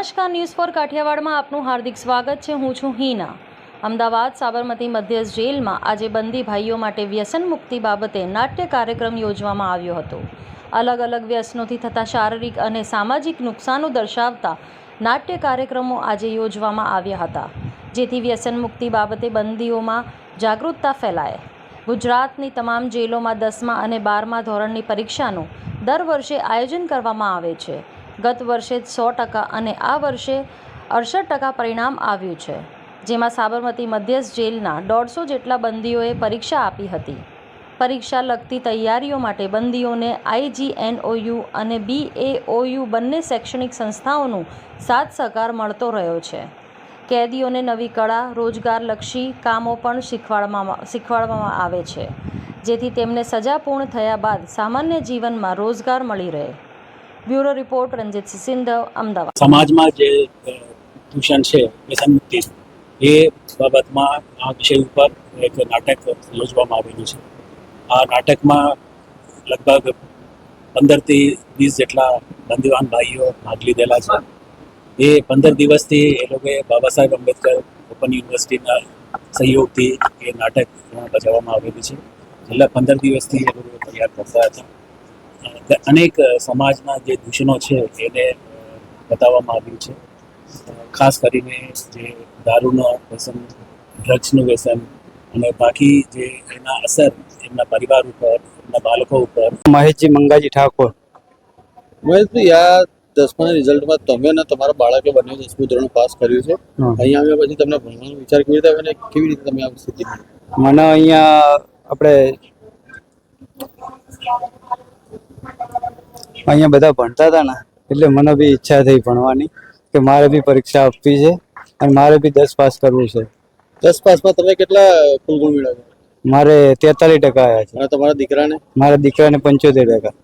નમસ્કાર news for કાઠિયાવાડમાં આપનું હાર્દિક સ્વાગત છે. હું છું હિના. અમદાવાદ સાબરમતી મધ્યસ્થ જેલમાં આજે બંદી ભાઈઓ માટે વ્યસન મુક્તિ બાબતે નાટ્ય કાર્યક્રમ યોજવામાં આવ્યો હતો. અલગ અલગ વ્યસનોથી થતા શારીરિક અને સામાજિક નુકસાનો દર્શાવતા નાટ્ય કાર્યક્રમો આજે યોજવામાં આવ્યા હતા, જેથી વ્યસન મુક્તિ બાબતે બંદીઓમાં જાગૃતતા ફેલાય. ગુજરાતની તમામ જેલોમાં દસમા અને બારમા ધોરણની પરીક્ષાનું દર વર્ષે આયોજન કરવામાં આવે છે. ગત વર્ષે સો ટકા અને આ વર્ષે અડસઠ ટકા પરિણામ આવ્યું છે, જેમાં સાબરમતી મધ્યસ્થ જેલના દોઢસો જેટલા બંદીઓએ પરીક્ષા આપી હતી. પરીક્ષા લગતી તૈયારીઓ માટે બંદીઓને આઈજીએનઓયુ અને બીએઓયુ બંને શૈક્ષણિક સંસ્થાઓનું સાથ સહકાર મળતો રહ્યો છે. કેદીઓને નવી કળા, રોજગારલક્ષી કામો પણ શીખવાડવામાં શીખવાડવામાં આવે છે, જેથી તેમને સજા પૂર્ણ થયા બાદ સામાન્ય જીવનમાં રોજગાર મળી રહે. Bureau report Ranjitsinh Sindhav, Ahmedabad. સમાજમાં જે દૂષણ છે, વ્યસન એ બાબતમાં આ વિષય ઉપર એક નાટક યોજવામાં આવેલું છે. આ નાટકમાં લગભગ પંદરથી વીસ જેટલા બંદીવાન ભાઈઓ ભાગ લીધેલા છે. એ પંદર દિવસથી એ લોકોએ બાબા સાહેબ આંબેડકર ઓપન યુનિવર્સિટીના સહયોગથી એ નાટક બજાવવામાં આવેલું છે. છેલ્લા પંદર દિવસથી એ લોકો તૈયાર કરતા હતા. અનેક સમાજના જે દૂષણો છે એને બતાવવામાં આવ્યું છે. ખાસ કરીને જે દારૂનો વ્યસન ડ્રગ્સનું વ્યસન અને બાકી જે એના અસર એમના પરિવાર ઉપર એમના બાળકો ઉપર. મહેશજી મંગાજી ઠાકોર. મહેશભાઈ આ દસમાના રિઝલ્ટમાં તમે અને તમારા બાળકે બંને દસમું ધોરણ પાસ કર્યું છે. અહીંયા આવ્યા પછી તમને ભણવાનો વિચાર કેવી રીતે અને કેવી રીતે તમે આ સ્થિતિ મને અહીંયા આપણે અહીંયા બધા ભણતા હતા ને એટલે મને બી ઈચ્છા થઈ ભણવાની કે મારે બી પરીક્ષા આપવી છે અને મારે બી દસ પાસ કરવું છે. દસ પાસમાં તમે કેટલા કુલ ગુણ મેળવ્યા? મારે તેતાલીસ ટકા આવ્યા છે. તમારા દીકરાને? મારા દીકરાને પંચોતેર ટકા.